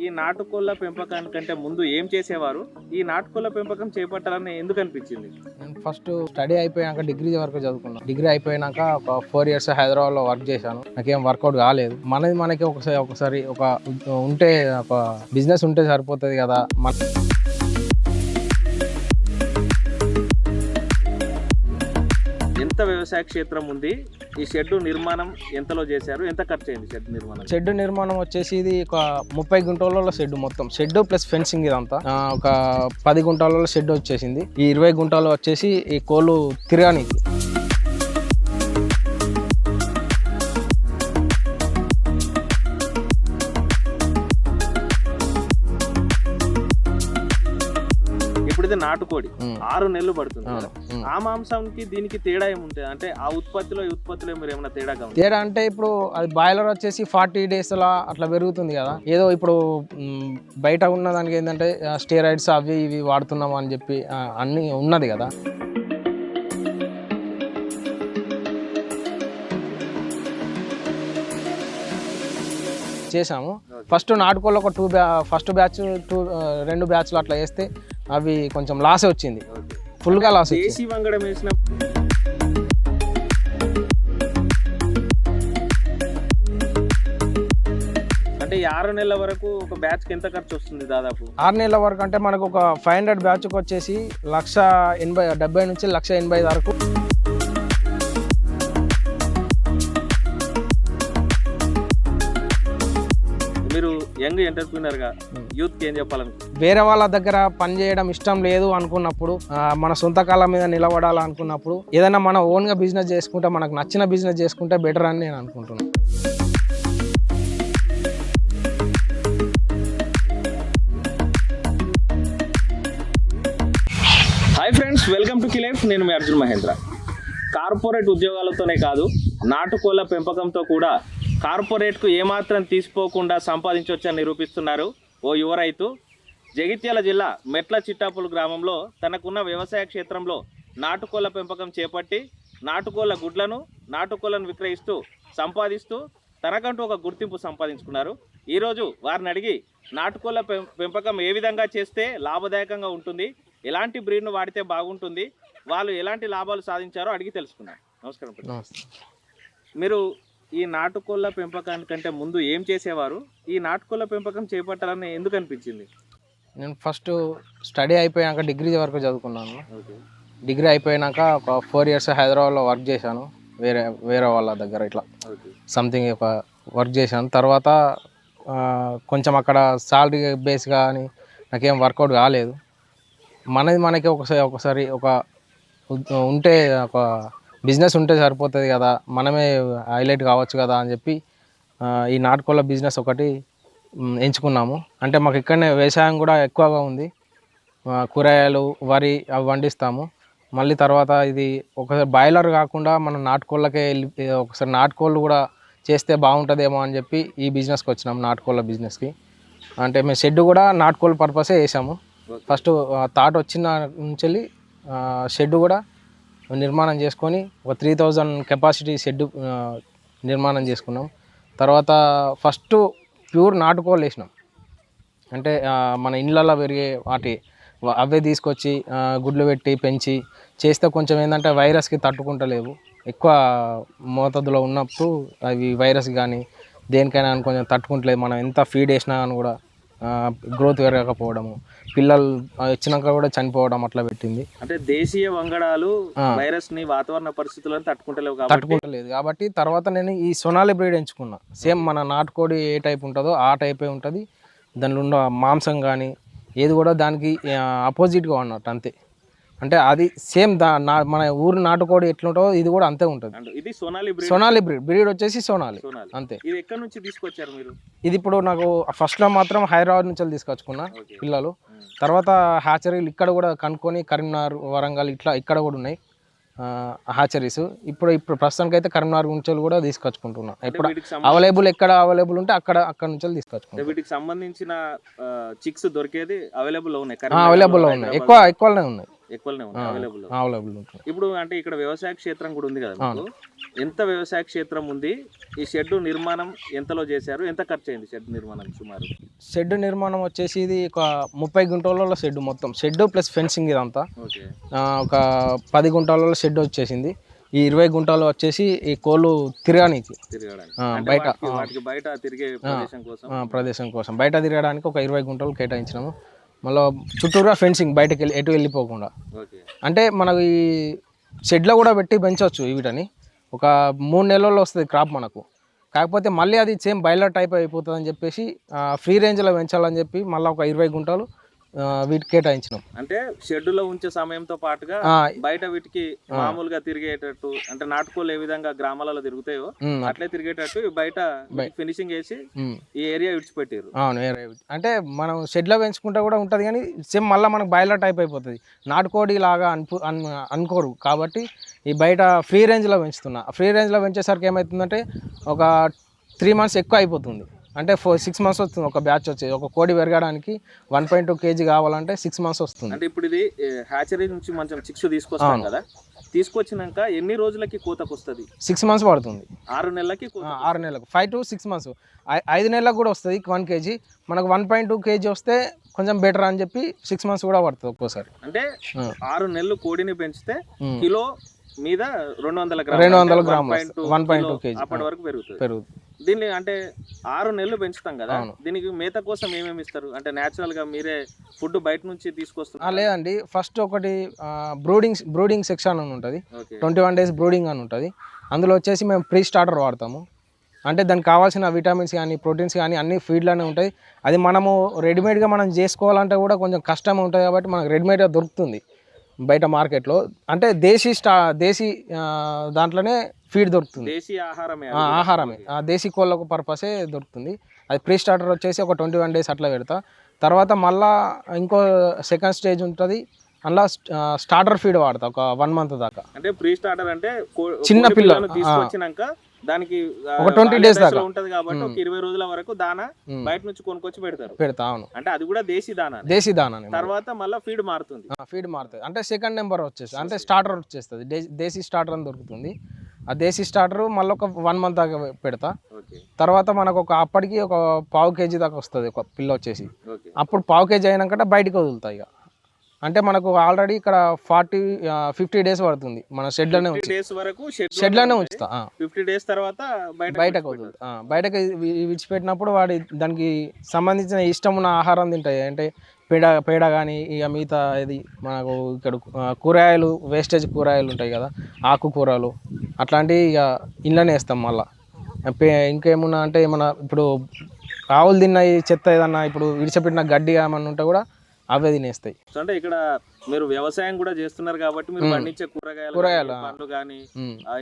ఈ నాటుకోళ్ళ పెంపకానికంటే ముందు ఏం చేసేవారు? ఈ నాటుకోళ్ళ పెంపకం చేపట్టాలని ఎందుకు అనిపించింది? నేను ఫస్ట్ స్టడీ అయిపోయాక డిగ్రీ వరకు చదువుకున్నాను డిగ్రీ అయిపోయాక ఒక ఫోర్ ఇయర్స్ హైదరాబాద్లో వర్క్ చేశాను. నాకేం వర్కౌట్ కాలేదు. మనది మనకి ఒకసారి ఒకసారి ఒక ఉంటే ఒక బిజినెస్ ఉంటే సరిపోతుంది కదా. మన వ్యవసాయ క్షేత్రం ఉంది. ఈ షెడ్ నిర్మాణం ఎంతలో చేశారు? ఎంత ఖర్చు అయింది షెడ్ నిర్మాణం? షెడ్ నిర్మాణం వచ్చేసి ఇది ఒక ముప్పై గుంటలలో షెడ్ మొత్తం. షెడ్ ప్లస్ ఫెన్సింగ్ ఇదంతా. ఒక పది గుంటలలో షెడ్ వచ్చేసింది. ఈ ఇరవై గుంటలు వచ్చేసి ఈ కోళ్ళు తిరగనికి. ఇది నాటుకోడి. ఆరు నెలలు పడుతుంది. కదా. ఆ మాంసానికి దీనికి తేడా ఏముంటుంది అంటే ఆ ఉత్పత్తిలో ఈ ఉత్పత్తిలో మీరు ఏమైనా ఉంది తేడా అంటే ఇప్పుడు అది బాయిలర్ వచ్చేసి ఫార్టీ డేస్ లా అట్లా పెరుగుతుంది కదా ఏదో ఇప్పుడు బయట ఉన్న దానికి ఏంటంటే స్టెరాయిడ్స్ అవి ఇవి వాడుతున్నాం అని చెప్పి అన్ని ఉన్నది కదా చేసాము ఫస్ట్ నాటుకోళ్ళు ఒక టూ బ్యా ఫస్ట్ బ్యాచ్ టూ రెండు బ్యాచ్లు అట్లా వేస్తే అవి కొంచెం లాస్ వచ్చింది. ఫుల్గా లాస్ వంగడం అంటే ఆరు నెలల వరకు ఒక బ్యాచ్ ఎంత ఖర్చు వస్తుంది దాదాపు? ఆరు నెలల వరకు అంటే మనకు ఒక ఫైవ్ హండ్రెడ్ బ్యాచ్కి వచ్చేసి లక్ష ఎనభై డెబ్బై నుంచి లక్ష ఎనభై వరకు యంగ్ ఎంటర్ప్రీనర్గా యూత్కి ఏం చెప్పాలనుకుంటున్నారు? వేరే వాళ్ళ దగ్గర పని చేయడం ఇష్టం లేదు అనుకున్నప్పుడు మన సొంత కాళ్ళ మీద నిలబడాలనుకున్నప్పుడు ఏదైనా మన ఓన్గా బిజినెస్ చేసుకుంటే మనకు నచ్చిన బిజినెస్ చేసుకుంటే బెటర్ అని నేను అనుకుంటున్నాను హాయ్ ఫ్రెండ్స్ వెల్కమ్ టు కిలైఫ్ నేను మీ అర్జున్ మహేంద్ర. కార్పొరేట్ ఉద్యోగాలతోనే కాదు నాటుకోళ్ళ పెంపకంతో కూడా కార్పొరేట్కు ఏమాత్రం తీసిపోకుండా సంపాదించవచ్చని నిరూపిస్తున్నారు ఓ యువ రైతు. జగిత్యాల జిల్లా మెట్ల చిట్టాపులు గ్రామంలో తనకున్న వ్యవసాయ క్షేత్రంలో నాటుకోళ్ళ పెంపకం చేపట్టి నాటుకోళ్ళ గుడ్లను నాటుకోళ్ళను విక్రయిస్తూ సంపాదిస్తూ తనకంటూ ఒక గుర్తింపు సంపాదించుకున్నారు. ఈరోజు వారిని అడిగి నాటుకోళ్ళ పెం- పెంపకం ఏ విధంగా చేస్తే లాభదాయకంగా ఉంటుంది ఎలాంటి బ్రీడ్ను వాడితే బాగుంటుంది వాళ్ళు ఎలాంటి లాభాలు సాధించారో అడిగి తెలుసుకున్నాం నమస్కారం. మీరు ఈ నాటుకోళ్ళ పెంపకానికంటే ముందు ఏం చేసేవారు? ఈ నాటుకోళ్ళ పెంపకం చేపట్టాలని ఎందుకు అనిపించింది? నేను ఫస్ట్ స్టడీ అయిపోయాక డిగ్రీ వరకు చదువుకున్నాను. డిగ్రీ అయిపోయాక ఒక ఫోర్ ఇయర్స్ హైదరాబాద్లో వర్క్ చేశాను. వేరే వేరే వాళ్ళ దగ్గర ఇట్లా. సంథింగ్ ఒక వర్క్ చేశాను. తర్వాత కొంచెం అక్కడ సాలరీ బేస్ కానీ నాకేం వర్కౌట్ కాలేదు. మనది మనకి ఒకసారి ఒకసారి ఒక ఉంటే ఒక బిజినెస్ ఉంటే సరిపోతుంది కదా మనమే హైలైట్ కావచ్చు కదా అని చెప్పి ఈ నాటుకోళ్ళ బిజినెస్ ఒకటి ఎంచుకున్నాము. అంటే మాకు ఇక్కడనే వ్యవసాయం కూడా ఎక్కువగా ఉంది. కూరగాయలు వరి అవి పండిస్తాము. మళ్ళీ తర్వాత ఇది ఒకసారి బాయిలర్ కాకుండా మనం నాటుకోళ్ళకే వెళ్ళి ఒకసారి నాటుకోళ్ళు కూడా చేస్తే బాగుంటుందేమో అని చెప్పి ఈ బిజినెస్కి వచ్చినాం నాటుకోళ్ళ బిజినెస్కి. అంటే మేము షెడ్ కూడా నాటుకోళ్ళ పర్పసే వేసాము ఫస్ట్ థాట్ వచ్చిన నుంచి వెళ్ళి షెడ్ కూడా నిర్మాణం చేసుకొని ఒక త్రీ థౌజండ్ కెపాసిటీ షెడ్ నిర్మాణం చేసుకున్నాం. తర్వాత ఫస్ట్ ప్యూర్ నాటుకోళ్ళు వేసినాం. అంటే మన ఇళ్ళల్లో పెరిగే వాటి అవే తీసుకొచ్చి గుడ్లు పెట్టి పెంచి చేస్తే కొంచెం ఏంటంటే వైరస్కి తట్టుకుంటలేవు. ఎక్కువ మోతాదులో ఉన్నప్పుడు అవి వైరస్ కానీ దేనికైనా కొంచెం తట్టుకుంటలేదు. మనం ఎంత ఫీడ్ వేసినా కానీ కూడా గ్రోత్ పెరగకపోవడము. పిల్లలు వచ్చినాక కూడా చనిపోవడం అట్లా పెట్టింది. అంటే దేశీయ వంగడాలు. వైరస్ని వాతావరణ పరిస్థితులను తట్టుకుంటలేవు కాబట్టి తట్టుకుంటలేదు. కాబట్టి తర్వాత నేను ఈ సొనాలి బ్రీడ్ ఎంచుకున్నా. సేమ్ మన నాటుకోడి ఏ టైప్ ఉంటుందో ఆ టైపే ఉంటుంది. దానిలో ఉన్న మాంసం కానీ ఏది కూడా దానికి అపోజిట్గా ఉన్నట్టు అంతే. అంటే అది సేమ్ దా నా మన ఊరు నాటుకోడి ఎట్లుంటుందో ఇది కూడా అంతే ఉంటుంది. ఇది Sonali breed. Sonali breed. Breed వచ్చేసి సోనాలి. అంతే. ఇది ఎక్కడి నుంచి తీసుకొచ్చారు మీరు? ఇది ఇప్పుడు నాకు ఫస్ట్లో మాత్రం హైదరాబాద్ నుంచి తీసుకొచ్చుకున్నా. పిల్లలు. తర్వాత హ్యాచరీలు ఇక్కడ కూడా కనుక్కొని కరీంనగర్ వరంగల్ ఇట్లా ఇక్కడ కూడా ఉన్నాయి. హ్యాచరీస్. ఇప్పుడు ఇప్పుడు ప్రస్తుతానికి అయితే కరీంనగర్ నుంచి కూడా తీసుకొచ్చుకుంటున్నా. సంబంధించి అవైలబుల్ ఎక్కడ అవైలబుల్ ఉంటే అక్కడ అక్కడ నుంచి తీసుకొచ్చుకుంటాం వీటికి సంబంధించిన చిక్స్ దొరికేది అవైలబుల్ ఉన్నాయి. అవైలబుల్ ఉన్నాయి. ఎక్కువ ఎక్కువనే ఉన్నాయి. ఎక్కువనే ఉన్నాయి అవైలబుల్ అవైలబుల్ ఉంటుంది ఇప్పుడు అంటే ఇక్కడ వ్యవసాయ క్షేత్రం కూడా ఉంది కదా మీకు? ఎంత వ్యవసాయ క్షేత్రం ఉంది? ఈ షెడ్ నిర్మాణం ఎంతలో చేశారు? ఎంత ఖర్చు అయింది షెడ్ నిర్మాణం సుమారు? షెడ్ నిర్మాణం వచ్చేసి ఇది ఒక ముప్పై గుంటలలో షెడ్ మొత్తం. షెడ్ ప్లస్ ఫెన్సింగ్ ఇదంతా. ఒక పది గుంటలలో షెడ్ వచ్చేసింది. ఈ ఇరవై గుంటలు వచ్చేసి ఈ కోళ్ళు తిరగడానికి. బయట, బయట తిరిగే ప్రదేశం కోసం? ఆ, ప్రదేశం కోసం. బయట తిరగడానికి ఒక ఇరవై గుంటలు కేటాయించినాము. మళ్ళీ చుట్టూరా ఫెన్సింగ్ బయటకు వెళ్ళి ఎటు వెళ్ళిపోకుండా. అంటే మనకు ఈ షెడ్లో కూడా పెట్టి పెంచవచ్చు వీటిని. ఒక మూడు నెలల్లో వస్తుంది క్రాప్ మనకు. కాకపోతే మళ్ళీ అది సేమ్ బయలర్ టైప్ అయిపోతుంది అని చెప్పేసి ఫ్రీ రేంజ్లో పెంచాలని చెప్పి మళ్ళీ ఒక ఇరవై గుంటలు వీటికి కేటాయించినాం. అంటే షెడ్యూల్లో ఉంచే సమయంతో పాటుగా బయట వీటికి మామూలుగా తిరిగేటట్టు అంటే నాటుకోలు ఏ విధంగా గ్రామాలలో తిరుగుతాయో అట్లే తిరిగేటట్టు బయట ఫినిషింగ్ వేసి. ఈ ఏరియా విడిచిపెట్టారు అవును అంటే మనం షెడ్లో పెంచుకుంటే కూడా ఉంటుంది కానీ సేమ్ మళ్ళీ మనకు బాయిలర్ టైప్ అయిపోతుంది. నాటుకోడి లాగా అను అన్ అనుకోరు కాబట్టి ఈ బయట ఫ్రీ రేంజ్లో పెంచుతున్నా. ఫ్రీ రేంజ్లో పెంచేసరికి ఏమవుతుందంటే ఒక త్రీ మంత్స్ ఎక్కువ అయిపోతుంది. అంటే ఫోర్ సిక్స్ మంత్స్ వస్తుంది ఒక బ్యాచ్ వచ్చేది. ఒక కోడి పెరగడానికి వన్ పాయింట్ టూ కేజీ కావాలంటే సిక్స్ మంత్స్ వస్తుంది. అంటే ఇప్పుడు ఇది హ్యాచరీ నుంచి మంచి చిక్స్ తీసుకొస్తాం కదా తీసుకొచ్చినాక ఎన్ని రోజులకి కోతకు వస్తుంది? సిక్స్ మంత్స్ పడుతుంది. ఆరు నెలలకి ఆరు నెలలకు. ఫైవ్ టు సిక్స్ మంత్స్ ఐదు నెలలకు కూడా వస్తుంది వన్ కేజీ మనకు వన్ పాయింట్ టూ కేజీ వస్తే కొంచెం బెటర్ అని చెప్పి సిక్స్ మంత్స్ కూడా పడుతుంది ఒక్కోసారి. అంటే. ఆరు నెలలు కోడిని పెంచితే. కిలో మీద రెండు వందల రెండు వందల గ్రాములు 1.2 వన్ పాయింట్ టూ కేజీ అప్పటి వరకు పెరుగుతుంది. పెరుగుతుంది. దీన్ని అంటే ఆరు నెలలు పెంచుతాం కదా. దీనికి మేత కోసం ఏమేమి ఇస్తారు? అంటే నేచురల్గా మీరే ఫుడ్ బయట నుంచి తీసుకొస్తున్నారు. లేదండి. ఫస్ట్ ఒకటి బ్రూడింగ్ బ్రూడింగ్ సెక్షన్ అని ఉంటుంది. ట్వంటీ వన్ డేస్ బ్రూడింగ్ అని ఉంటుంది. అందులో వచ్చేసి మేము ప్రీ స్టార్టర్ వాడతాము. అంటే దానికి కావాల్సిన విటమిన్స్ కానీ ప్రోటీన్స్ కానీ అన్ని ఫీడ్లోనే ఉంటాయి. అది మనము రెడీమేడ్గా మనం చేసుకోవాలంటే కూడా కొంచెం కష్టం ఉంటుంది కాబట్టి మనకు రెడీమేడ్గా దొరుకుతుంది బయట మార్కెట్లో అంటే దేశీ స్టా దేశీ దాంట్లోనే ఫీడ్ దొరుకుతుంది. దేశీ ఆహారమే ఆ, ఆహారమే. ఆ దేశీ కోళ్ళకు పర్పసే దొరుకుతుంది. అది ప్రీ స్టార్టర్ వచ్చేసి ఒక ట్వంటీ వన్ డేస్ అట్లా పెడతా. తర్వాత మళ్ళా ఇంకో సెకండ్ స్టేజ్ ఉంటుంది. అందులో స్టార్టర్ ఫీడ్ వాడతా ఒక వన్ మంత్ దాకా. అంటే ప్రీ స్టార్టర్ అంటే చిన్న కోడి పిల్ల, పిల్లను తీసుకొచ్చినాక దానికి ఒక 20 బాల్య days దశలో దాకా. ఉంటది కాబట్టి ఒక ఇరవై రోజుల వరకు దానా. బయట నుంచి కొనుక్కొచ్చి పెడతారు. పెడతా అవును. అంటే అది కూడా దేశీ దానా దేశీ దానాని తర్వాత మళ్ళీ ఫీడ్ మారుతుంది. ఫీడ్ మారుతుంది. అంటే సెకండ్ నెంబర్ వచ్చేస్తుంది. అంటే స్టార్టర్ వచ్చేస్తుంది. దేశీ స్టార్టర్ అని దొరుకుతుంది. ఆ దేశీ స్టార్టర్ మళ్ళీ ఒక వన్ మంత్ దాకా పెడతా. తర్వాత మనకు ఒక అప్పటికి ఒక పావు కేజీ దాకా వస్తుంది ఒక పిల్ల వచ్చేసి. అప్పుడు పావు కేజీ అయినాక బయటికి వదులుతాయి ఇక అంటే మనకు ఆల్రెడీ ఇక్కడ ఫార్టీ ఫిఫ్టీ డేస్ పడుతుంది. మన డేస్ వరకు షెడ్ షెడ్లోనే ఉంచుతా. ఫిఫ్టీ డేస్ తర్వాత బయట బయటకు వదులు ఆ, బయటకు విడిచిపెట్టినప్పుడు వాడి దానికి సంబంధించిన ఇష్టం ఉన్న ఆహారం తింటాయి అంటే పేడ పేడ కానీ ఇక మిగతా ఇది మనకు ఇక్కడ కూరగాయలు వేస్టేజ్ కూరగాయలు ఉంటాయి కదా ఆకుకూరలు అట్లాంటివి ఇక ఇంట్లోనే వేస్తాం మళ్ళా. ఇంకేమున్నా అంటే ఏమన్నా ఇప్పుడు ఆవులు తిన్న ఈ చెత్త ఏదన్నా ఇప్పుడు విడిచిపెట్టిన గడ్డి ఏమన్నా ఉంటే కూడా అవే తినేస్తాయి. అంటే ఇక్కడ మీరు వ్యవసాయం కూడా చేస్తున్నారు కాబట్టి మీరు పండించే కూరగాయలు కూరగాయలు, పండ్లు కానీ.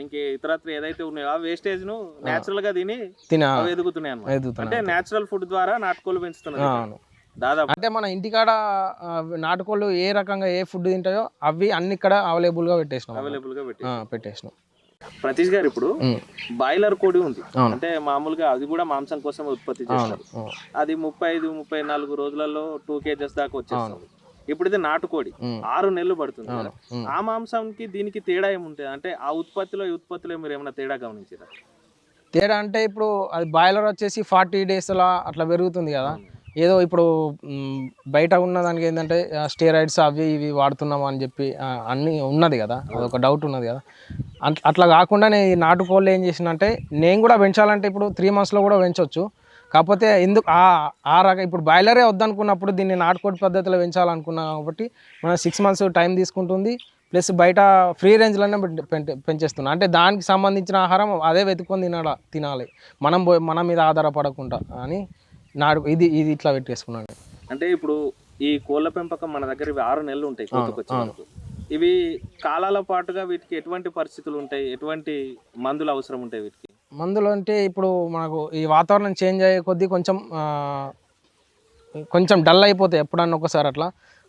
ఇంకే ఇతరత్ర ఏదైతే ఉన్నాయో ఆ వేస్టేజ్ను నేచురల్గా తిని తిన ఎదుగుతున్నాయి అంటే నేచురల్ ఫుడ్ ద్వారా నాటుకోలు పెంచుతున్నారు. దాదాపు అంటే మన ఇంటికాడ నాటుకోళ్ళు ఏ రకంగా ఏ ఫుడ్ తింటాయో అవి అన్ని ఇక్కడ అవైలబుల్గా పెట్టేసినాం అన్నమాట. అవైలబుల్గా పెట్టి ఆ, పెట్టేసినాం ప్రతీష్ గారు ఇప్పుడు. బాయిలర్ కోడి ఉంది అవును. అంటే మామూలుగా అది కూడా మాంసం కోసం ఉత్పత్తి చేస్తారు. అది ముప్పై ఐదు ముప్పై నాలుగు రోజులలో టూ కేజెస్ దాకా వచ్చేస్తుంది ఇప్పుడు ఇది నాటుకోడి. ఆరు నెలలు పడుతుంది కదా. ఆ మాంసంకి దీనికి తేడా ఏముంటుంది అంటే ఆ ఉత్పత్తిలో ఈ ఉత్పత్తిలో మీరు ఏమైనా తేడా గమనించారా తేడా అంటే ఇప్పుడు అది బాయిలర్ వచ్చేసి ఫార్టీ డేస్లా అట్లా పెరుగుతుంది కదా ఏదో ఇప్పుడు బయట ఉన్న దానికి ఏంటంటే స్టెరాయిడ్స్ అవి ఇవి వాడుతున్నాం అని చెప్పి అన్నీ ఉన్నది కదా. అదొక డౌట్ ఉన్నది కదా. అట్- అట్లా కాకుండా నేను ఈ నాటుకోళ్ళు ఏం చేసినంటే నేను కూడా పెంచాలంటే ఇప్పుడు త్రీ మంత్స్లో కూడా పెంచవచ్చు కాకపోతే ఎందుకు ఆ ఆ రకం ఇప్పుడు బాయిలరే వద్దనుకున్నప్పుడు దీన్ని నాటుకోడి పద్ధతిలో పెంచాలనుకున్నా కాబట్టి మనం సిక్స్ మంత్స్ టైం తీసుకుంటుంది. ప్లస్ బయట ఫ్రీ రేంజ్లోనే పెంచేస్తున్నాం. అంటే దానికి సంబంధించిన ఆహారం అదే వెతుక్కొని తినాల తినాలి. మనం పోయి మన మీద ఆధారపడకుండా అని నాడు ఇది ఇది ఇట్లా పెట్టేసుకున్నాను అంటే ఇప్పుడు ఈ కోళ్ళ పెంపకం మన దగ్గర ఇవి ఆరు నెలలు ఉంటాయి ఇవి కాలాల పాటుగా వీటికి ఎటువంటి పరిస్థితులు ఉంటాయి? ఎటువంటి మందులు అవసరం ఉంటాయి వీటికి? మందులు అంటే ఇప్పుడు మనకు ఈ వాతావరణం చేంజ్ అయ్యే కొద్దీ కొంచెం కొంచెం డల్ అయిపోతాయి ఎప్పుడన్నా ఒకసారి అట్లా.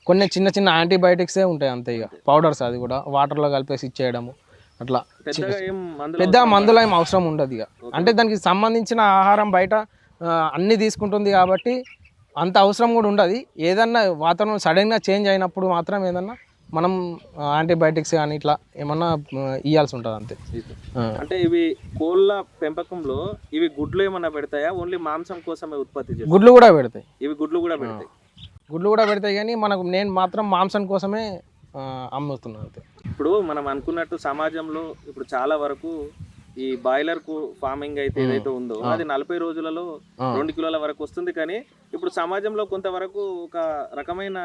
కొన్ని చిన్న చిన్న యాంటీబయాటిక్సే ఉంటాయి అంతే ఇక. పౌడర్స్ అది కూడా వాటర్లో కలిపేసి ఇచ్చేయడము అట్లా. పెద్ద మందులు ఏం అవసరం ఉండదు ఇక. అంటే దానికి సంబంధించిన ఆహారం బయట అన్ని తీసుకుంటుంది కాబట్టి అంత అవసరం కూడా ఉండదు. ఏదన్నా వాతావరణం సడన్గా చేంజ్ అయినప్పుడు మాత్రం ఏదన్నా మనం యాంటీబయాటిక్స్ కానీ ఇట్లా ఏమన్నా ఆ, ఇయ్యాల్సి ఉంటుంది అంతే. అంటే ఇవి కోళ్ళ పెంపకంలో ఇవి గుడ్లు ఏమన్నా పెడతాయా? ఓన్లీ మాంసం కోసమే ఉత్పత్తి గుడ్లు కూడా పెడతాయి. ఇవి గుడ్లు కూడా పెడతాయి. గుడ్లు కూడా పెడతాయి కానీ మనకు నేను మాత్రం మాంసం కోసమే అమ్ముతున్నాను అంతే. ఇప్పుడు మనం అనుకున్నట్టు సమాజంలో ఇప్పుడు చాలా వరకు ఈ బాయిలర్కు ఫార్మింగ్ అయితే ఏదైతే ఉందో అది నలభై రోజులలో. రెండు కిలోల వరకు వస్తుంది. కానీ ఇప్పుడు సమాజంలో కొంతవరకు ఒక రకమైన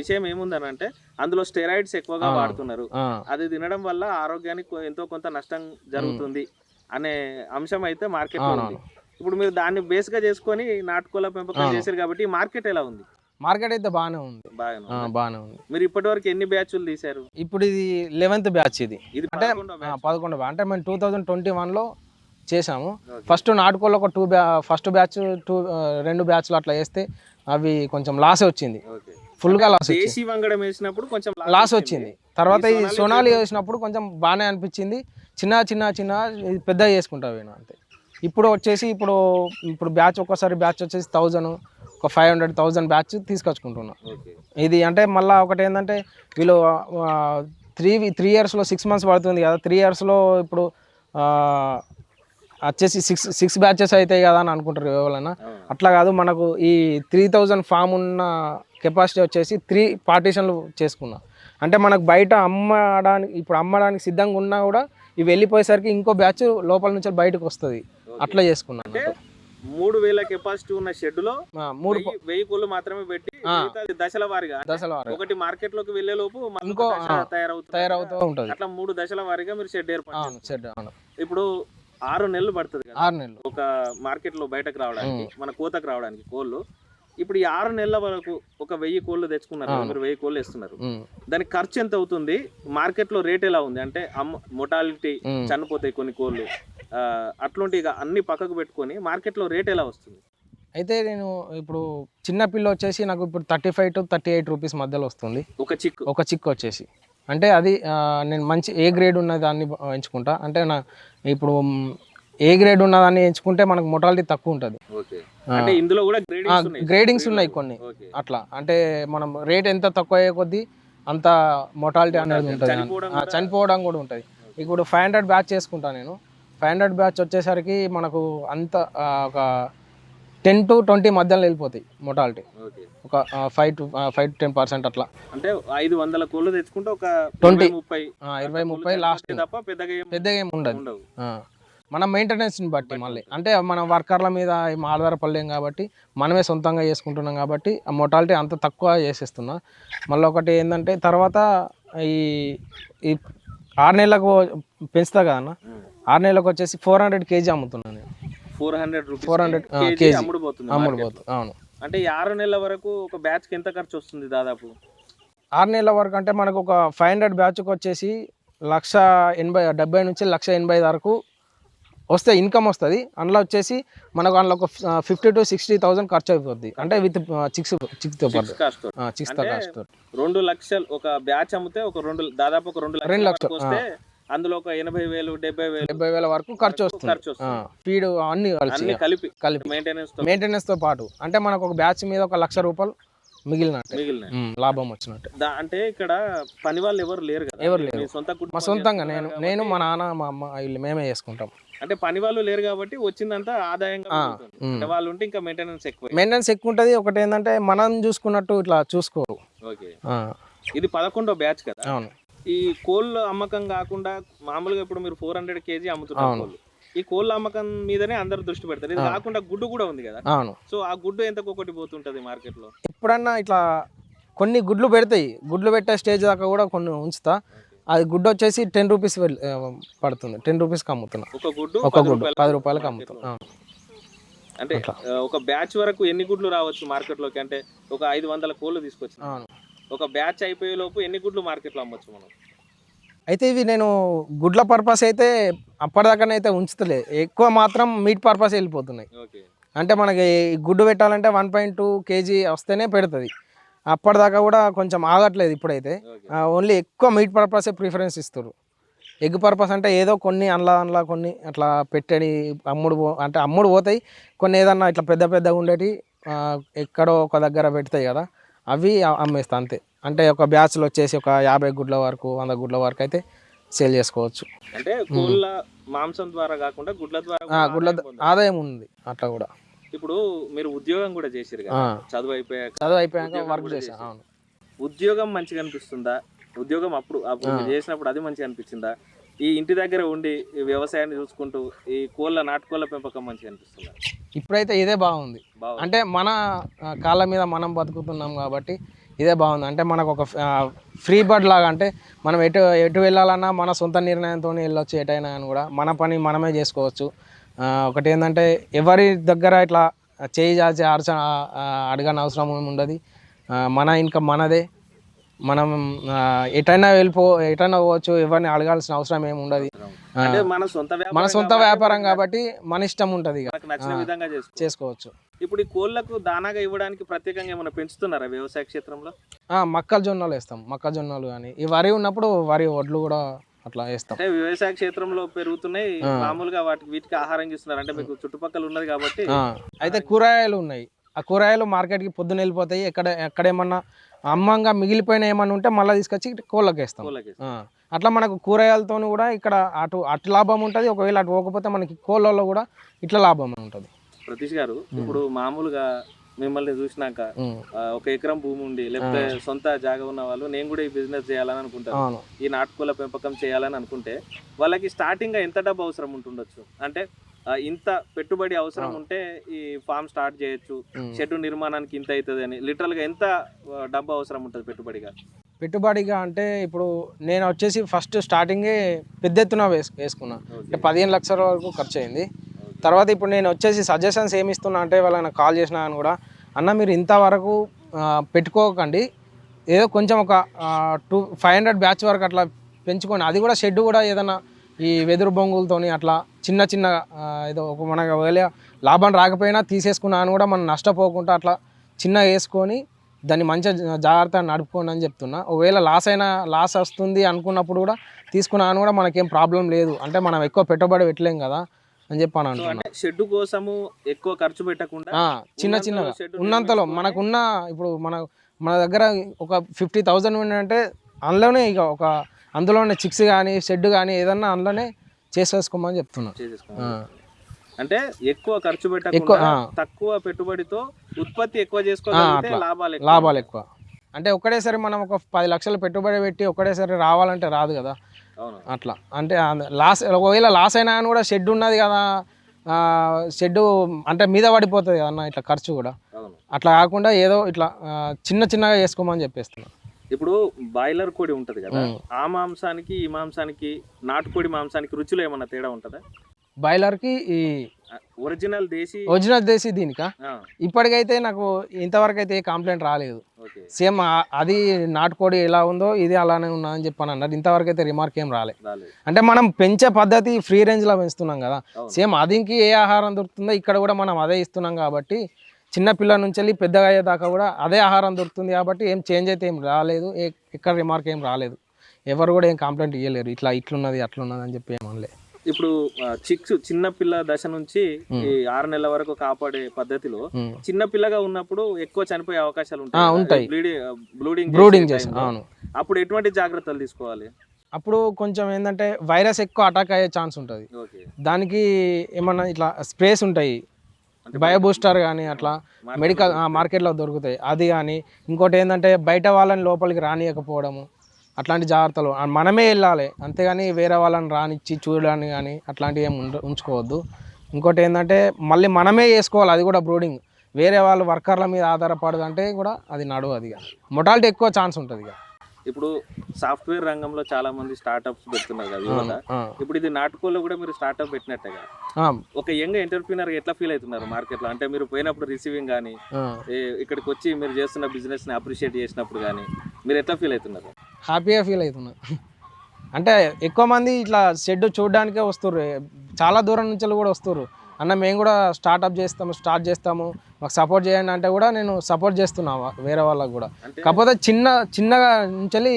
విషయం ఏముందని అంటే అందులో స్టెరాయిడ్స్ ఎక్కువగా వాడుతున్నారు. అది తినడం వల్ల ఆరోగ్యానికి ఎంతో కొంత నష్టం జరుగుతుంది అనే అంశం అయితే మార్కెట్ ఉంది. ఇప్పుడు మీరు దాన్ని బేస్గా చేసుకొని నాటుకోళ్ళ పెంపకం చేశారు కాబట్టి మార్కెట్ ఎలా ఉంది? మార్కెట్ అయితే బాగానే ఉంది. బాగానే ఉంది. మీరు ఇప్పటి వరకు ఎన్ని బ్యాచ్లు తీశారు? ఇప్పుడు ఇది లెవెన్త్ బ్యాచ్ ఇది. అంటే పదకొండో ఆ, batch. పదకొండు బ్యాచ్. అంటే మేము టూ థౌజండ్ ట్వంటీ వన్లో చేసాము. ఫస్ట్ నాటుకోళ్ళు ఒక టూ బ్యా ఫస్ట్ బ్యాచ్ టూ రెండు బ్యాచ్లు అట్లా వేస్తే అవి కొంచెం లాస్ వచ్చింది. ఫుల్గా లాస్ వచ్చింది. వంగడం వేసినప్పుడు కొంచెం లాస్ వచ్చింది. తర్వాత ఈ సోనాలి వేసినప్పుడు కొంచెం బాగానే అనిపించింది. చిన్న చిన్న చిన్న ఇది పెద్ద చేసుకుంటా అంతే. ఇప్పుడు వచ్చేసి ఇప్పుడు ఇప్పుడు బ్యాచ్ ఒక్కసారి బ్యాచ్ వచ్చేసి థౌజండ్ ఒక ఫైవ్ హండ్రెడ్ థౌజండ్ బ్యాచ్ తీసుకొచ్చుకుంటున్నా. ఇది అంటే మళ్ళీ ఒకటి ఏంటంటే వీళ్ళు త్రీ త్రీ ఇయర్స్లో సిక్స్ మంత్స్ పడుతుంది కదా త్రీ ఇయర్స్లో ఇప్పుడు వచ్చేసి సిక్స్ సిక్స్ బ్యాచెస్ అవుతాయి కదా అని అనుకుంటారు ఎవరైనా. అట్లా కాదు మనకు ఈ త్రీ థౌజండ్ ఫామ్ ఉన్న కెపాసిటీ వచ్చేసి త్రీ పార్టీషన్లు చేసుకున్నా. అంటే మనకు బయట అమ్మడానికి ఇప్పుడు అమ్మడానికి సిద్ధంగా ఉన్నా కూడా ఇవి వెళ్ళిపోయేసరికి ఇంకో బ్యాచ్ లోపల నుంచి బయటకు వస్తుంది. అట్లా చేసుకున్నాను మూడు వేల కెపాసిటీ ఉన్న షెడ్లో ఆ, మూడు వెయ్యి- కోళ్ళు మాత్రమే పెట్టి దశల వారీగా దశల ఒకటి మార్కెట్లోకి వెళ్ళే లోపు ఇంకో, తయారవుతుంది. తయారవుతూ ఉంటుంది. అట్లా మూడు దశల వారీగా మీరు షెడ్ చేస్తారు. ఇప్పుడు ఆరు నెలలు పడుతుంది ఆరు నెలలు. ఒక మార్కెట్లో బయటకు రావడానికి మన కోతకు రావడానికి కోళ్ళు ఇప్పుడు ఈ ఆరు నెలల వరకు ఒక వెయ్యి కోళ్ళు తెచ్చుకున్నారు మీరు వెయ్యి కోళ్ళు ఇస్తున్నారు దానికి ఖర్చు ఎంత అవుతుంది? మార్కెట్లో రేట్ ఎలా ఉంది? అంటే అమ్మ మొటాలిటీ. చనిపోతాయి కొన్ని కోళ్ళు. అట్లాంటి అన్ని పక్కకు పెట్టుకొని మార్కెట్లో రేట్ ఎలా వస్తుంది? అయితే నేను ఇప్పుడు చిన్న పిల్ల వచ్చేసి నాకు ఇప్పుడు thirty five to thirty eight rupees మధ్యలో వస్తుంది. ఒక చిక్కు. ఒక చిక్ వచ్చేసి. అంటే అది నేను మంచి ఏ గ్రేడ్ ఉన్న దాన్ని ఎంచుకుంటా. అంటే నా ఇప్పుడు ఏ గ్రేడ్ ఉన్న దాన్ని ఎంచుకుంటే మనకు మొటాలిటీ తక్కువ ఉంటుంది. ఓకే. అంటే ఇందులో కూడా గ్రేడింగ్స్ ఉన్నాయి. గ్రేడింగ్స్ ఉన్నాయి కొన్ని. అట్లా. అంటే మనం రేట్ ఎంత తక్కువ అయ్యే కొద్దీ అంత మొటాలిటీ అనేది ఉంటుంది. చనిపోవడం కూడా ఉంటుంది. ఇప్పుడు ఫైవ్ హండ్రెడ్ బ్యాచ్ చేసుకుంటా నేను. ఫైవ్ హండ్రెడ్ బ్యాచ్ వచ్చేసరికి మనకు అంత ఒక టెన్ టు ట్వంటీ మధ్యలో వెళ్ళిపోతాయి మొటాలిటీ ఒక five to five to ten percent అట్లా. అంటే ఐదు వందల కోళ్ళు తెచ్చుకుంటే ఒక 20. ఇరవై ముప్పై ఇరవై ముప్పై లాస్ట్ తప్ప పెద్దగా పెద్దగా ఏమి ఉండదు. మన మెయింటెనెన్స్ని బట్టి మళ్ళీ. అంటే మన వర్కర్ల మీద ఆధారపడలేం కాబట్టి మనమే సొంతంగా చేసుకుంటున్నాం కాబట్టి ఆ మొటాలిటీ అంత తక్కువ చేసేస్తున్నా. మళ్ళీ ఒకటి ఏంటంటే తర్వాత ఈ ఈ ఆరు నెలలకు పెంచుతా కదన్న ఆరు నెలలకు వచ్చేసి ఫోర్ హండ్రెడ్ కేజీ అమ్ముతున్నాను నేను. Four hundred four hundred KG అమ్ముడు పోతుంది అమ్ముడు market పోతుంది అవును. అంటే ఈ ఆరు నెలల వరకు ఒక బ్యాచ్కి ఎంత ఖర్చు వస్తుంది దాదాపు? ఆరు నెలల వరకు అంటే మనకు ఒక ఫైవ్ హండ్రెడ్ బ్యాచ్కి వచ్చేసి లక్ష ఎనభై డెబ్బై నుంచి లక్ష ఎనభై వరకు వస్తే ఇన్కమ్ వస్తుంది. అందులో వచ్చేసి మనకు అందులో ఒక ఫిఫ్టీ టు సిక్స్టీ థౌసండ్ ఖర్చు అయిపోద్ది. అంటే విత్ చిక్స్ చిక్స్తో పాటు. చిక్స్తో కాస్ట్ రెండు లక్షలు ఒక బ్యాచ్ అమ్మితే ఒక రెండు దాదాపు ఒక రెండు రెండు లక్షల అందులో ఒక ఎనభై వేలు డెబ్బై వేలు డెబ్బై వేల వరకు ఖర్చు వస్తుంది. ఫీడ్ అన్ని కలిసి కలిపి కలిపి. మెయింటెనెన్స్తో. మెయింటెనెన్స్తో పాటు. అంటే మనకు ఒక బ్యాచ్ మీద ఒక లక్ష రూపాయలు మిగిలినట్టే. మిగిలిన ఉమ్, లాభం వచ్చినట్టే. అంటే ఇక్కడ పని వాళ్ళు ఎవరు లేరు కదా. ఎవరు లేరు. సొంత మా సొంతంగా నేను నేను మా నాన్న మా అమ్మ వీళ్ళు మేమే చేసుకుంటాం. అంటే పని వాళ్ళు లేరు కాబట్టి వచ్చిందంతా ఆదాయంగా. అంటే వాళ్ళు ఉంటే ఇంకా మెయింటెనెన్స్ ఎక్కువ. మెయింటెనెన్స్ ఎక్కువ ఉంటుంది ఒకటి ఏంటంటే మనం చూసుకున్నట్టు ఇట్లా చూసుకోరు. ఓకే. ఆ, ఇది పదకొండో బ్యాచ్ కదా? అవును. ఈ కోళ్ళు అమ్మకం కాకుండా మామూలుగా ఇప్పుడు మీరు ఫోర్ హండ్రెడ్ కేజీ అమ్ముతున్నారు అవును. కోళ్ళు. ఈ కోళ్ళ అమ్మకం మీదనే అందరు దృష్టి పెడతారు. ఇది కాకుండా గుడ్డు కూడా ఉంది కదా? అవును. సో ఆ గుడ్డు ఎంతకు ఒకటి పోతుంటది మార్కెట్లో ఎప్పుడన్నా ఇట్లా కొన్ని గుడ్లు పెడతాయి. గుడ్లు పెట్టే స్టేజ్ దాకా కూడా కొన్ని ఉంచుతా. అది గుడ్డు వచ్చేసి టెన్ రూపీస్ పడుతుంది. టెన్ రూపీస్కి అమ్ముతున్నా. ఒక గుడ్డు ఒక గుడ్డు పది రూపాయలకి అమ్ముతున్నా. అంటే ఒక బ్యాచ్ వరకు ఎన్ని గుడ్లు రావచ్చు మార్కెట్లోకి అంటే ఒక ఐదు వందల కోళ్ళు తీసుకొచ్చిన. ఒక బ్యాచ్ అయిపోయే లోపు ఎన్ని గుడ్లు మార్కెట్లో అమ్మొచ్చు మనం? అయితే ఇవి నేను గుడ్ల పర్పస్ అయితే అప్పటిదాకానే అయితే ఉంచుతలే. ఎక్కువ మాత్రం మీట్ పర్పస్ వెళ్ళిపోతున్నాయి. అంటే మనకి గుడ్డు పెట్టాలంటే వన్ పాయింట్ టూ కేజీ వస్తేనే పెడుతుంది. అప్పటిదాకా కూడా కొంచెం ఆగట్లేదు ఇప్పుడైతే. ఓన్లీ ఎక్కువ మీట్ పర్పసే ప్రిఫరెన్స్ ఇస్తారు ఎగ్ పర్పస్ అంటే ఏదో కొన్ని అందులో అందులో కొన్ని అట్లా పెట్టడి అమ్ముడు పో అంటే అమ్ముడు పోతాయి. కొన్ని ఏదన్నా ఇట్లా పెద్ద పెద్దగా ఉండేటి ఆ, ఎక్కడో ఒక దగ్గర పెడతాయి కదా అవి అమ్మేస్తా అంతే. అంటే ఒక బ్యాచ్లో వచ్చేసి ఒక యాభై గుడ్ల వరకు వంద గుడ్ల వరకు అయితే సేల్ చేసుకోవచ్చు. అంటే మాంసం ద్వారా కాకుండా గుడ్ల ద్వారా గుడ్ల. ఆదాయం ఉంది అట్లా కూడా. ఇప్పుడు మీరు ఉద్యోగం కూడా చేసిరు కదా. చదువు అయిపోయాక చదువు అయిపోయాక ఉద్యోగం వర్క్ చేశారు. అవును. ఉద్యోగం మంచిగా అనిపిస్తుందా? ఉద్యోగం అప్పుడు అప్పుడు చేసినప్పుడు అది మంచిగా అనిపించిందా? ఈ ఇంటి దగ్గర ఉండి ఈ వ్యవసాయాన్ని చూసుకుంటూ ఈ కోళ్ళ నాటుకోళ్ళ పెంపకం మంచిగా అనిపిస్తుందా? ఇప్పుడైతే ఇదే బాగుంది. అంటే మన కాళ్ళ మీద మనం బతుకుతున్నాం కాబట్టి ఇదే బాగుంది. అంటే మనకు ఒక ఫ్రీ బర్డ్ లాగా అంటే మనం ఎటు ఎటు వెళ్ళాలన్నా మన సొంత నిర్ణయంతో వెళ్ళొచ్చు ఎటైనా అని కూడా. మన పని మనమే చేసుకోవచ్చు. ఒకటి ఏంటంటే ఎవరి దగ్గర ఇట్లా చేయి చాచి అరచ ఆ, అడగని అవసరం ఉండదు. మన ఇన్కమ్ మనదే. మనం ఎటైనా వెళ్ళిపో ఎటైనా పోవచ్చు ఎవరిని అడగాల్సిన అవసరం ఏమి ఉండదు. మన సొంత వ్యాపారం కాబట్టి మన ఇష్టం ఉంటుంది చేసుకోవచ్చు. ఇప్పుడు ఈ కోళ్ళకు దానాగా ఇవ్వడానికి ప్రత్యేకంగా ఏమైనా పెంచుతున్నారా వ్యవసాయ క్షేత్రంలో? మొక్కజొన్నలు వేస్తాం. మొక్కజొన్నలు కానీ. ఈ వరి ఉన్నప్పుడు వరి వడ్లు కూడా అట్లా వేస్తాం అంటే వ్యవసాయ క్షేత్రంలో పెరుగుతున్నాయి. మామూలుగా వాటికి వీటికి ఆహారం ఇస్తున్నారు. అంటే మీకు చుట్టుపక్కల ఉన్నది కాబట్టి. అయితే కూరగాయలు ఉన్నాయి. ఆ కూరగాయలు మార్కెట్కి పొద్దున వెళ్ళిపోతాయి. ఎక్కడ ఎక్కడ ఏమన్నా అమ్మంగా మిగిలిపోయిన ఏమన్నా ఉంటే మళ్ళీ తీసుకొచ్చి కోళ్ళకి వేస్తాం అట్లా మనకు కూరగాయలతో కూడా ఇక్కడ అటు అటు లాభం ఉంటుంది. ఒకవేళ అటు పోకపోతే మనకి కోళ్ళలో కూడా ఇట్లా లాభం ఉంటుంది. ప్రతీష్ గారు ఇప్పుడు మామూలుగా మిమ్మల్ని చూసినాక ఒక ఎకరం భూమి ఉండి లేకపోతే సొంత జాగా ఉన్న వాళ్ళు నేను కూడా ఈ బిజినెస్ చేయాలని అనుకుంటాను. ఈ నాటుకోళ్ళ పెంపకం చేయాలని అనుకుంటే వాళ్ళకి స్టార్టింగ్గా ఎంత డబ్బు అవసరం ఉంటుండొచ్చు? అంటే ఇంత పెట్టుబడి అవసరం ఉంటే ఈ ఫామ్ స్టార్ట్ చేయొచ్చు. షెడ్ నిర్మాణానికి ఇంత అవుతుంది అని. లిటరల్గా ఎంత డబ్బు అవసరం ఉంటుంది పెట్టుబడిగా? పెట్టుబడిగా అంటే ఇప్పుడు నేను వచ్చేసి ఫస్ట్ స్టార్టింగే పెద్ద ఎత్తున వేసు వేసుకున్నా. అంటే పదిహేను లక్షల వరకు ఖర్చు అయింది తర్వాత ఇప్పుడు నేను వచ్చేసి సజెషన్స్ ఏమి ఇస్తున్నా అంటే వాళ్ళని కాల్ చేసినా అని కూడా. అన్న మీరు ఇంతవరకు పెట్టుకోకండి. ఏదో కొంచెం ఒక టూ ఫైవ్ హండ్రెడ్ బ్యాచ్ వరకు అట్లా పెంచుకోండి. అది కూడా షెడ్ కూడా ఏదైనా ఈ వెదురు బొంగులతోని అట్లా చిన్న చిన్న ఏదో ఒక మనకు ఒకవేళ లాభం రాకపోయినా తీసేసుకున్నా అని కూడా మనం నష్టపోకుండా అట్లా చిన్న వేసుకొని దాన్ని మంచిగా జా- జాగ్రత్తగా నడుపుకోండి అని చెప్తున్నా. ఒకవేళ లాస్ అయినా లాస్ వస్తుంది అనుకున్నప్పుడు కూడా తీసుకున్నా అని కూడా మనకేం ప్రాబ్లం లేదు. అంటే మనం ఎక్కువ పెట్టుబడి పెట్టలేం కదా. అని చెప్పి అని అంటున్నా అంటే షెడ్ కోసము ఎక్కువ ఖర్చు పెట్టకుండా చిన్న చిన్నగా షెడ్ ఉన్నంతలో మనకున్న ఇప్పుడు మన మన దగ్గర ఒక ఫిఫ్టీ థౌజండ్ అంటే అందులోనే ఇక ఒక అందులోనే చిక్స్ కానీ షెడ్ కానీ ఏదన్నా అందులోనే చేసేసుకోమని చెప్తున్నా చేసేసుకోవాలి ఆ. అంటే ఎక్కువ ఖర్చు ఎక్కువ, పెట్టకుండా. తక్కువ పెట్టుబడితో ఉత్పత్తి ఎక్కువ చేసుకోగలిగితే అట్లా. లాభాలు ఎక్కువ. లాభాలు ఎక్కువ అంటే ఒకటేసారి మనం ఒక పది లక్షలు పెట్టుబడి పెట్టి ఒకటేసారి రావాలంటే రాదు కదా అట్లా. అంటే లాస్ ఒకవేళ లాస్ అయినా అని కూడా షెడ్ ఉన్నది కదా షెడ్ అంటే మీద పడిపోతుంది కదా అన్న ఇట్లా ఖర్చు కూడా. అట్లా కాకుండా ఏదో ఇట్లా చిన్న చిన్నగా చేసుకోమని చెప్పేస్తున్నా. ఇప్పుడు బాయిలర్ కోడి ఉంటది కదా. ఆ మాంసానికి ఈ మాంసానికి నాటుకోడి మాంసానికి రుచిలో ఏమన్నా తేడా ఉంటుందా? బాయిలర్కి ఈ ఒరిజినల్ దేశీ ఒరిజినల్ దేశీ దీనికా? ఇప్పటికైతే నాకు ఇంతవరకు అయితే ఏ కంప్లైంట్ రాలేదు. సేమ్ అది నాటుకోడి ఎలా ఉందో ఇది అలానే ఉన్నా అని చెప్పాను అన్నారు. ఇంతవరకు అయితే రిమార్క్ ఏం రాలేదు. రాలేదు. అంటే మనం పెంచే పద్ధతి ఫ్రీ రేంజ్లో పెంచుతున్నాం కదా. సేమ్ అదికి ఏ ఆహారం దొరుకుతుందో ఇక్కడ కూడా మనం అదే ఇస్తున్నాం కాబట్టి చిన్న పిల్లల నుంచి వెళ్ళి పెద్దగా అయ్యేదాకా కూడా అదే ఆహారం దొరుకుతుంది కాబట్టి ఏం చేంజ్ అయితే ఏం రాలేదు. ఎక్కడ రిమార్క్ ఏం రాలేదు. ఎవరు కూడా ఏం కంప్లైంట్ ఇవ్వలేరు ఇట్లా ఇట్లున్నది అట్లున్నది అని చెప్పి ఏమనలే ఇప్పుడు చిక్స్ చిన్న పిల్ల దశ నుంచి ఈ ఆరు నెలల వరకు కాపాడే పద్ధతిలో. చిన్న పిల్లగా ఉన్నప్పుడు ఎక్కువ చనిపోయే అవకాశాలు ఉంటాయి. బ్లీడింగ్ బ్లూడింగ్ అవును. అప్పుడు ఎటువంటి జాగ్రత్తలు తీసుకోవాలి? అప్పుడు కొంచెం ఏంటంటే వైరస్ ఎక్కువ అటాక్ అయ్యే ఛాన్స్ ఉంటుంది. ఓకే. దానికి ఏమన్నా ఇట్లా స్ప్రేస్ ఉంటాయి. బయో బూస్టర్ కానీ అట్లా మెడికల్ మార్కెట్లో దొరుకుతాయి. అది కానీ ఇంకోటి ఏంటంటే బయట వాళ్ళని లోపలికి రానియకపోవడము. అట్లాంటి జాగ్రత్తలు. మనమే వెళ్ళాలి. అంతేగాని వేరే వాళ్ళని రానిచ్చి చూడడానికి కానీ అట్లాంటివి ఏమి ఉంచుకోవద్దు. ఇంకోటి ఏంటంటే మళ్ళీ మనమే చేసుకోవాలి. అది కూడా బ్రూడింగ్. వేరే వాళ్ళు వర్కర్ల మీద ఆధారపడదు అంటే కూడా అది నడువు అది మొటాలిటీ ఎక్కువ ఛాన్స్ ఉంటుంది ఇక. ఇప్పుడు సాఫ్ట్వేర్ రంగంలో చాలా మంది స్టార్ట్అప్స్ పెడుతున్నారు కదా యువత ఇప్పుడు ఇది నాటుకోలో కూడా మీరు స్టార్ట్అప్ పెట్టినట్టుగా ఆ, ఒక యంగ్ ఎంటర్ప్రీనర్ ఎట్లా ఫీల్ అవుతున్నారు మార్కెట్లో అంటే మీరు పోయినప్పుడు రిసీవింగ్ కానీ. ఇక్కడికి వచ్చి మీరు చేస్తున్న బిజినెస్ని అప్రిషియేట్ చేసినప్పుడు కానీ మీరు ఎట్లా ఫీల్ అవుతున్నారు? హ్యాపీగా ఫీల్ అవుతున్నా. అంటే ఎక్కువ మంది ఇట్లా షెడ్ చూడడానికే వస్తారు చాలా దూరం నుంచి కూడా వస్తారు అన్న మేము కూడా స్టార్ట్అప్ చేస్తాము స్టార్ట్ చేస్తాము. మాకు సపోర్ట్ చేయండి అంటే కూడా నేను సపోర్ట్ చేస్తున్నా వేరే వాళ్ళకి కూడా. కాకపోతే చిన్న చిన్నగా నుంచి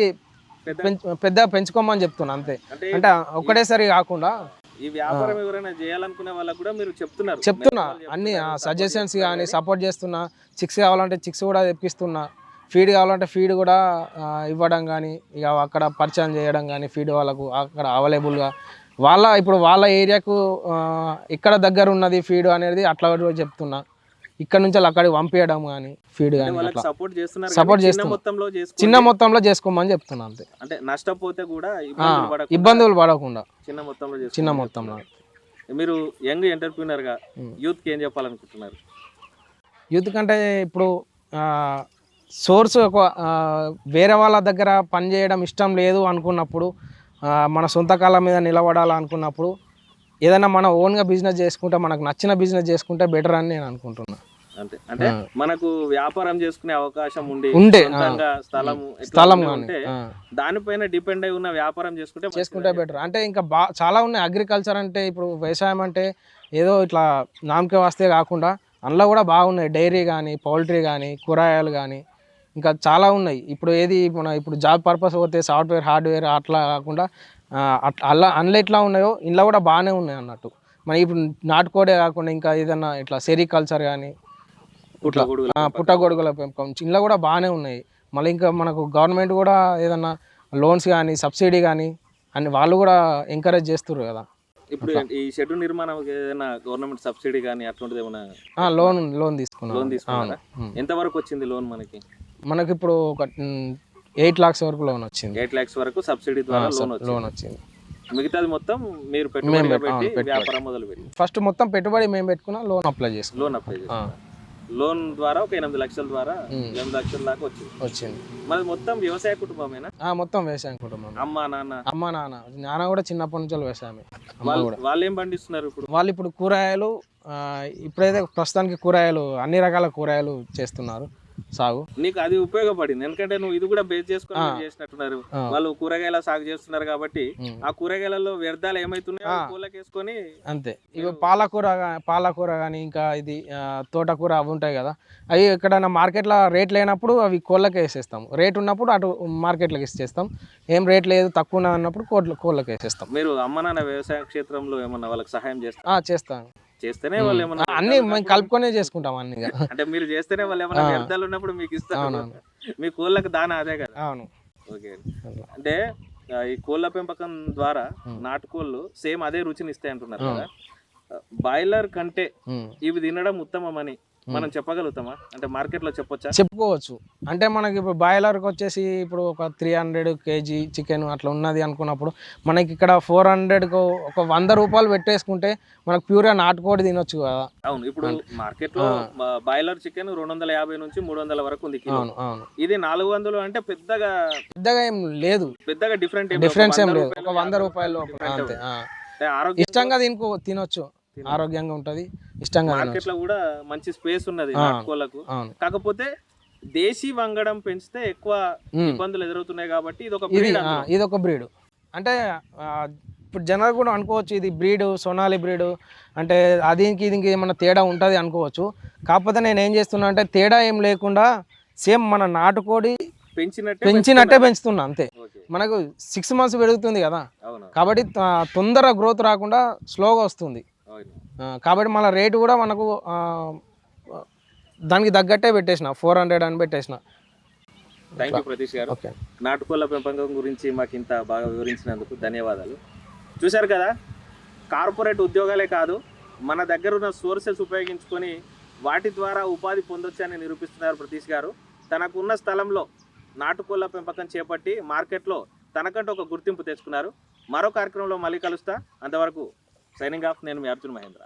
పెద్ద పెంచు పెద్ద పెంచుకోమని చెప్తున్నా అంతే. అంటే ఒకటేసారి కాకుండా ఈ వ్యాపారం ఎవరైనా చేయాలనుకునే వాళ్ళకు కూడా మీరు చెప్తున్నారు. చెప్తున్నా. అన్ని సజెషన్స్ కానీ సపోర్ట్ చేస్తున్నా. చిక్స్ కావాలంటే చిక్స్ కూడా తెప్పిస్తున్నా. ఫీడ్ కావాలంటే ఫీడ్ కూడా ఇవ్వడం కానీ ఇక అక్కడ పరిచయం చేయడం కానీ ఫీడ్ వాళ్ళకు అక్కడ అవైలబుల్గా వాళ్ళ ఇప్పుడు వాళ్ళ ఏరియాకు ఇక్కడ దగ్గర ఉన్నది ఫీడ్ అనేది అట్లా చెప్తున్నా. ఇక్కడ నుంచి అక్కడికి పంపించడం కానీ ఫీడ్ కానీ సపోర్ట్ చేస్తున్నారు Support కానీ చిన్న చేస్తున్నాం. మొత్తంలో చేసుకో చిన్న మొత్తంలో చేసుకోమని చెప్తున్నా అంతే. అంటే నష్టపోతే కూడా ఇబ్బందులు పడకుండా చిన్న మొత్తంలో చిన్న మొత్తంలో. మీరు యంగ్ ఎంటర్ప్రీనర్గా యూత్కి ఏం చెప్పాలనుకుంటున్నారు? యూత్ కంటే ఇప్పుడు సోర్స్ వేరే వాళ్ళ దగ్గర పని చేయడం ఇష్టం లేదు అనుకున్నప్పుడు మన సొంత కాళ్ళ మీద నిలబడాలనుకున్నప్పుడు ఏదైనా మన ఓన్గా బిజినెస్ చేసుకుంటే మనకు నచ్చిన బిజినెస్ చేసుకుంటే బెటర్ అని నేను అనుకుంటున్నా. అంతే. అంటే మనకు వ్యాపారం చేసుకునే అవకాశం ఉండి ఉండే, సొంతంగా స్థలం స్థలం ఉంటే దానిపైన డిపెండ్ అయి ఉన్న వ్యాపారం చేసుకుంటే. చేసుకుంటే బెటర్. అంటే ఇంకా బా చాలా ఉన్నాయి. అగ్రికల్చర్ అంటే ఇప్పుడు వ్యవసాయం అంటే ఏదో ఇట్లా నామకే వస్తే కాకుండా అందులో కూడా బాగున్నాయి. డైరీ కానీ పౌల్ట్రీ కానీ కూరగాయలు కానీ ఇంకా చాలా ఉన్నాయి. ఇప్పుడు ఏది మన ఇప్పుడు జాబ్ పర్పస్ పోతే సాఫ్ట్వేర్ హార్డ్వేర్ అట్లా కాకుండా అలా అందులో ఎట్లా ఉన్నాయో ఇందులో కూడా బాగానే ఉన్నాయి అన్నట్టు. మన ఇప్పుడు నాటుకోడే కాకుండా ఇంకా ఏదన్నా ఇట్లా సెరికల్చర్ కానీ ఆ, పుట్టగొడుగుల పెంపకం ఇందులో కూడా బాగానే ఉన్నాయి. మళ్ళీ ఇంకా మనకు గవర్నమెంట్ కూడా ఏదన్నా లోన్స్ కానీ సబ్సిడీ కానీ అన్ని వాళ్ళు కూడా ఎంకరేజ్ చేస్తుర్రు కదా. ఇప్పుడు ఈ షెడ్ నిర్మాణం ఏదైనా గవర్నమెంట్ సబ్సిడీ కానీ అటువంటిది ఏమైనా లోన్ లోన్ తీసుకున్నాం. లోన్. ఎంత వరకు వచ్చింది లోన్ మనకి? మనకి ఇప్పుడు ఒక ఎయిట్ లాక్స్ వరకు లోన్ వచ్చింది. ఎయిట్ లాక్స్ వరకు సబ్సిడీ ద్వారా లోన్ వచ్చింది. మిగతాది మొత్తం మీరు పెట్టుబడిగా పెట్ట- పెట్టుబడి. వ్యాపారం మొదలు పెట్టి ఫస్ట్ మొత్తం పెట్టుబడి మేము పెట్టుకున్నా లోన్ అప్లై చేసుకున్నాం. లోన్ అప్లై చేసి లోన్ ద్వారా ఒక ఎనిమిది లక్షల ద్వారా. ఎనిమిది లక్షల దాకా వచ్చింది. వచ్చింది. మరి మొత్తం వ్యవసాయ కుటుంబమేనా? మొత్తం వ్యవసాయం కుటుంబం అమ్మ నాన్న. అమ్మ నాన్న. నాన్న కూడా చిన్నప్పటి నుంచి వ్యవసాయమే. వాళ్ళు ఏం పండిస్తున్నారు ఇప్పుడు? వాళ్ళు ఇప్పుడు కూరగాయలు ఇప్పుడైతే ప్రస్తుతానికి కూరగాయలు అన్ని రకాల కూరగాయలు చేస్తున్నారు. సాగు. నీకు అది ఉపయోగపడింది. ఎందుకంటే నువ్వు ఇది కూడా బేస్ చేసుకొని చేసినట్టున్నారు. వాళ్ళు కూరగాయల సాగు చేస్తున్నారు కాబట్టి. ఆ కూరగాయలలో వ్యర్థాలు ఏమైతున్నాయో. పూలకేసుకొని అంతే. ఇక పాలకూర పాలకూర కానీ ఇంకా ఇది తోటకూర అవి ఉంటాయి కదా. అవి ఎక్కడైనా మార్కెట్లో రేట్ లేనప్పుడు అవి కోళ్ళకి వేసేస్తాం రేట్ ఉన్నప్పుడు అటు మార్కెట్లోకి ఇచ్చేస్తాం. ఏం రేట్ లేదు తక్కువ అన్నప్పుడు కోళ్ళ కోళ్ళకి వేసేస్తాం. మీరు అమ్మ నాన్న వ్యవసాయ క్షేత్రంలో ఏమన్నా వాళ్ళకి సహాయం చేస్తాం చేస్తేనే. వాళ్ళు ఏమన్నా అన్నీ మేము కలుపుకొనే చేసుకుంటాం అన్ని. అంటే మీరు చేస్తేనే వాళ్ళు ఏమన్నా వ్యర్థాలు ఉన్నప్పుడు మీకు ఇస్తారు. మీ కోళ్ళకి దాన అదే కదా. అవును. ఓకే. అంటే ఈ కోళ్ళ పెంపకం ద్వారా నాటుకోళ్ళు సేమ్ అదే రుచిని ఇస్తాయి అంటున్నారు కదా. బాయిలర్ కంటే. ఇవి తినడం ఉత్తమమని మనం చెప్పగలుగుతామా? అంటే మార్కెట్లో చెప్పొచ్చా? చెప్పుకోవచ్చు. అంటే మనకి ఇప్పుడు బాయిలర్కి వచ్చేసి ఇప్పుడు ఒక త్రీ హండ్రెడ్ కేజీ చికెన్ అట్లా ఉన్నది అనుకున్నప్పుడు మనకి ఇక్కడ ఫోర్ హండ్రెడ్కు ఒక వంద రూపాయలు పెట్టేసుకుంటే మనకు ప్యూర్గా నాటుకోడి తినొచ్చు కదా. అవును. ఇప్పుడు మార్కెట్లో బాయిలర్ చికెన్ రెండు వందల యాభై నుంచి మూడు వందల వరకు ఉంది అవును అవును. ఇది నాలుగు వందలు అంటే పెద్దగా పెద్దగా ఏం లేదు. పెద్దగా డిఫరెంట్ డిఫరెన్స్ ఏం లేదు. ఒక వంద రూపాయలు అంతే ఇష్టంగా దీనికి తినొచ్చు. ఆరోగ్యంగా ఉంటది ఇష్టంగా మార్కెట్ తినొచ్చు లో కూడా మంచి స్పేస్ ఉన్నది అవును. కాకపోతే దేశీ వంగడం పెంచితే ఎక్కువ. ఇబ్బందులు ఎదురవుతున్నాయి కాబట్టి ఇది ఒక అందులో. ఇది ఒక బ్రీడ్ అంటే ఇప్పుడు జనాలు కూడా అనుకోవచ్చు ఇది బ్రీడ్ సోనాలి బ్రీడ్ అంటే అదికి దీనికి ఏమన్నా తేడా ఉంటుంది అనుకోవచ్చు. కాకపోతే నేను ఏం చేస్తున్నా అంటే తేడా ఏం లేకుండా సేమ్ మన నాటుకోడి పెంచినట్టే పెంచినట్టే పెంచుతున్నా అంతే. మనకు సిక్స్ మంత్స్ పెరుగుతుంది కదా. కాబట్టి తొందర గ్రోత్ రాకుండా స్లోగా వస్తుంది. కాబట్టి మన రేటు కూడా మనకు దానికి తగ్గట్టే పెట్టేసిన ఫోర్ హండ్రెడ్ అని పెట్టేసిన. థ్యాంక్ యూ ప్రతీష్ గారు. నాటుకోళ్ళ పెంపకం గురించి మాకు ఇంత బాగా వివరించినందుకు ధన్యవాదాలు. చూశారు కదా కార్పొరేట్ ఉద్యోగాలే కాదు మన దగ్గర ఉన్న సోర్సెస్ ఉపయోగించుకొని వాటి ద్వారా ఉపాధి పొందొచ్చని నిరూపిస్తున్నారు ప్రతీష్ గారు. తనకున్న స్థలంలో నాటుకోళ్ళ పెంపకం చేపట్టి మార్కెట్లో తనకంటూ ఒక గుర్తింపు తెచ్చుకున్నారు. మరో కార్యక్రమంలో మళ్ళీ కలుస్తా. అంతవరకు సైనింగ్ ఆఫ్ నేను మీ అర్జున్ మహేంద్ర.